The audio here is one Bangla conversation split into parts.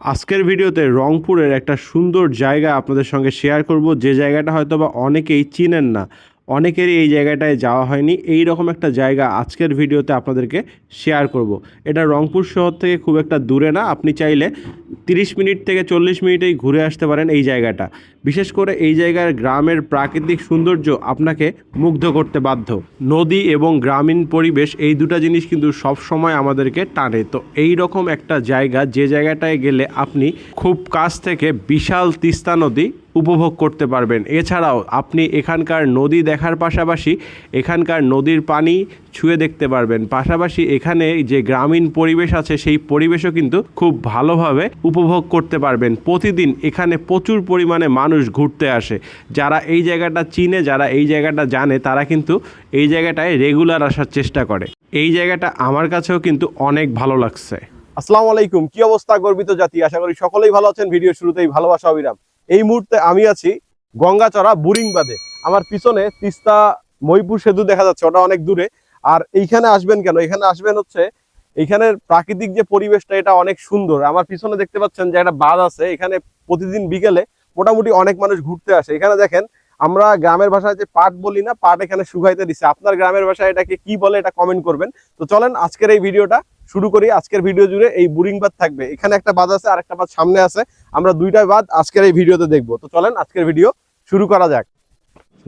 আজকের ভিডিওতে রংপুরের একটা সুন্দর জায়গা আপনাদের সঙ্গে শেয়ার করব। যে জায়গাটা হয়তো বা অনেকেই চিনেন না। অনেকেরই এই জায়গাটায় যাওয়া হয়নি। এই রকম একটা জায়গা আজকের ভিডিওতে আপনাদেরকে শেয়ার করব। এটা রংপুর শহর থেকে খুব একটা দূরে না। আপনি চাইলে তিরিশ মিনিট থেকে চল্লিশ মিনিটেই ঘুরে আসতে পারেন এই জায়গাটা। বিশেষ করে এই জায়গার গ্রামের প্রাকৃতিক সৌন্দর্য আপনাকে মুগ্ধ করতে বাধ্য। নদী এবং গ্রামীণ পরিবেশ এই দুটো জিনিস কিন্তু সব সময় আমাদেরকে টানে। তো এই রকম একটা জায়গা, যে জায়গাটায় গেলে আপনি খুব কাছ থেকে বিশাল তিস্তা নদী উপভোগ করতে পারবেন। এছাড়াও আপনি এখানকার নদী দেখার পাশাপাশি এখানকার নদীর পানি ছুঁয়ে দেখতে পারবেন। পাশাপাশি এখানে যে গ্রামীণ পরিবেশ আছে, সেই পরিবেশও কিন্তু খুব ভালোভাবে উপভোগ করতে পারবেন। প্রতিদিন এখানে প্রচুর পরিমাণে মানুষ ঘুরতে আসে। যারা এই জায়গাটা চিনে, যারা এই জায়গাটা জানে, তারা কিন্তু এই জায়গাটায় রেগুলার আসার চেষ্টা করে। এই জায়গাটা আমার কাছেও কিন্তু অনেক ভালো লাগছে। আসসালামু আলাইকুম। কি অবস্থা, গর্বিত জাতি? আশা করি সকলেই ভালো আছেন। ভিডিও শুরুতেই ভালোবাসা, অবিরাম। এই মুহূর্তে আমি আছি গঙ্গাচড়া বুরিং বাঁধে আমার পিছনে তিস্তা মহিপুর সেতু দেখা যাচ্ছে, ওটা অনেক দূরে। আর এইখানে আসবেন কেন? এখানে আসবেন হচ্ছে, এইখানের প্রাকৃতিক যে পরিবেশটা, এটা অনেক সুন্দর। আমার পিছনে দেখতে পাচ্ছেন যে একটা বাঁধ আছে, এখানে প্রতিদিন বিকেলে মোটামুটি অনেক মানুষ ঘুরতে আসে। এখানে দেখেন, আমরা গ্রামের ভাষায় যে পাট বলি না, পাট এখানে শুকাইতে দিছে। আপনার গ্রামের ভাষায় এটাকে কি বলে, এটা কমেন্ট করবেন। তো চলেন আজকের এই ভিডিওটা শুরু করি আজকের ভিডিও জুড়ে। এই বুরিং বাদ থাকবে। এখানে একটা বাদ আছে আর একটা বাদ সামনে আছে। আমরা দুইটাই বাদ আজকের এই ভিডিওতে দেখব। তো চলেন আজকের ভিডিও শুরু করা যাক।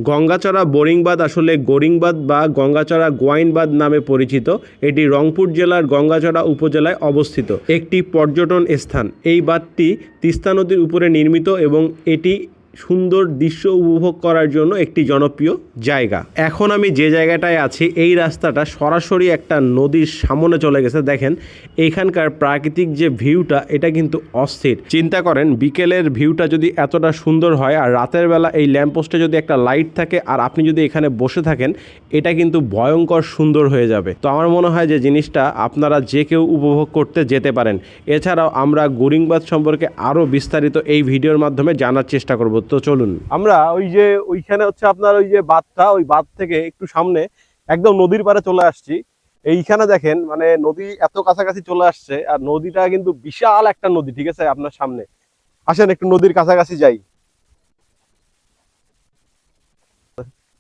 গঙ্গাচড়া বোরিংবাদ আসলে গোরিংবাদ বা গঙ্গাচড়া গোয়াইনবাদ নামে পরিচিত। এটি রংপুর জেলার গঙ্গাচড়া উপজেলায় অবস্থিত। একটি পর্যটন স্থান। এই বাঁধটি তিস্তা নদীর উপরে নির্মিত এবং এটি সুন্দর দৃশ্য উপভোগ করার জন্য একটি জনপ্রিয় জায়গা। এখন আমি যে জায়গাটায় আছি, এই রাস্তাটা সরাসরি একটা নদীর সামনে চলে গেছে। দেখেন, এইখানকার প্রাকৃতিক যে ভিউটা, এটা কিন্তু অস্থির। চিন্তা করেন, বিকেলের ভিউটা যদি এতটা সুন্দর হয় আর রাতের বেলা এই ল্যাম্পপোস্টে যদি একটা লাইট থাকে আর আপনি যদি এখানে বসে থাকেন, এটা কিন্তু ভয়ঙ্কর সুন্দর হয়ে যাবে। তো আমার মনে হয় যে জিনিসটা আপনারা যে কেউ উপভোগ করতে যেতে পারেন। এছাড়াও আমরা গোরিংবাদ সম্পর্কে আরও বিস্তারিত এই ভিডিওর মাধ্যমে জানার চেষ্টা করব। তো চলুন। আমরা ওই যে ওইখানে হচ্ছে আপনার ওই যে বাঁধটা, ওই বাঁধ থেকে একটু সামনে একদম নদীর পাড়ে চলে আসছি। এইখানে দেখেন মানে নদী এত কাছাকাছি চলে আসছে আর নদীটা কিন্তু বিশাল একটা নদী, ঠিক আছে, আপনার সামনে। আসেন, একটু নদীর কাছাকাছি যাই।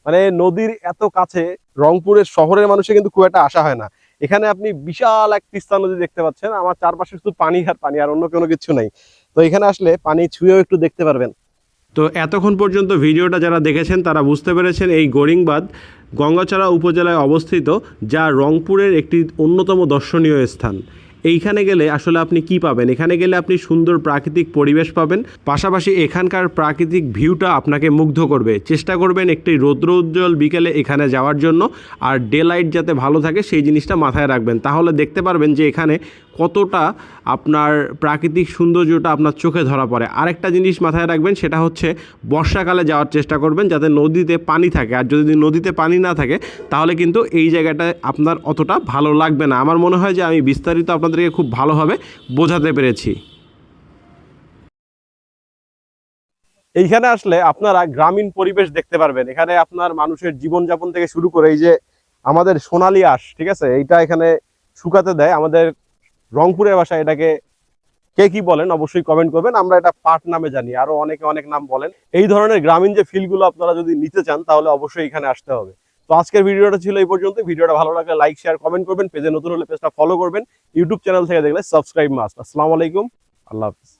মানে নদীর এত কাছে, রংপুরের শহরের মানুষের কিন্তু খুব একটা আসা হয় না। এখানে আপনি বিশাল এক তিস্তা নদী দেখতে পাচ্ছেন। আমার চারপাশে শুধু পানি আর পানি, আর অন্য কোনো কিছু নাই। তো এখানে আসলে পানি ছুঁয়েও একটু দেখতে পারবেন। তো এতক্ষণ পর্যন্ত ভিডিওটা যারা দেখেছেন, তারা বুঝতে পেরেছেন এই গোরিংবাদ গঙ্গাচড়া উপজেলায় অবস্থিত, যা রংপুরের একটি অন্যতম দর্শনীয় স্থান। এইখানে গেলে আসলে আপনি কি পাবেন? এখানে গেলে আপনি সুন্দর প্রাকৃতিক পরিবেশ পাবেন। পাশাপাশি এখানকার প্রাকৃতিক ভিউটা আপনাকে মুগ্ধ করবে। চেষ্টা করবেন একটি রৌদ্র উজ্জ্বল বিকেলে এখানে যাওয়ার জন্য, আর ডে লাইট যাতে ভালো থাকে, সেই জিনিসটা মাথায় রাখবেন। তাহলে দেখতে পারবেন যে এখানে কতটা আপনার প্রাকৃতিক সৌন্দর্যটা আপনার চোখে ধরা পড়ে। আরেকটা জিনিস মাথায় রাখবেন, সেটা হচ্ছে বর্ষাকালে যাওয়ার চেষ্টা করবেন যাতে নদীতে পানি থাকে। আর যদি নদীতে পানি না থাকে, তাহলে কিন্তু এই জায়গাটায় আপনার অতটা ভালো লাগবে না। আমার মনে হয় যে আমি বিস্তারিত আপনাদেরকে খুব ভালোভাবে বোঝাতে পেরেছি। এইখানে আসলে আপনারা গ্রামীণ পরিবেশ দেখতে পারবেন। এখানে আপনার মানুষের জীবনযাপন থেকে শুরু করে এই যে আমাদের সোনালী আঁশ, ঠিক আছে? এইটা এখানে শুকাতে দেয়। আমাদের রংপুরের ভাষায় এটাকে কে কি বলেন অবশ্যই কমেন্ট করবেন। আমরা এটা পাট নামে জানি, আরও অনেকে অনেক নাম বলেন। এই ধরনের গ্রামীণ যে ফিলগুলো আপনারা যদি নিতে চান, তাহলে অবশ্যই এখানে আসতে হবে। তো আজকের ভিডিওটা ছিল এই পর্যন্ত ভিডিওটা ভালো লাগলে লাইক শেয়ার কমেন্ট করবেন। পেজে নতুন হলে পেজটা ফলো করবেন। ইউটিউব চ্যানেল থেকে দেখলে সাবস্ক্রাইব মাস্ট আসসালামু আলাইকুম। আল্লাহ হাফিজ।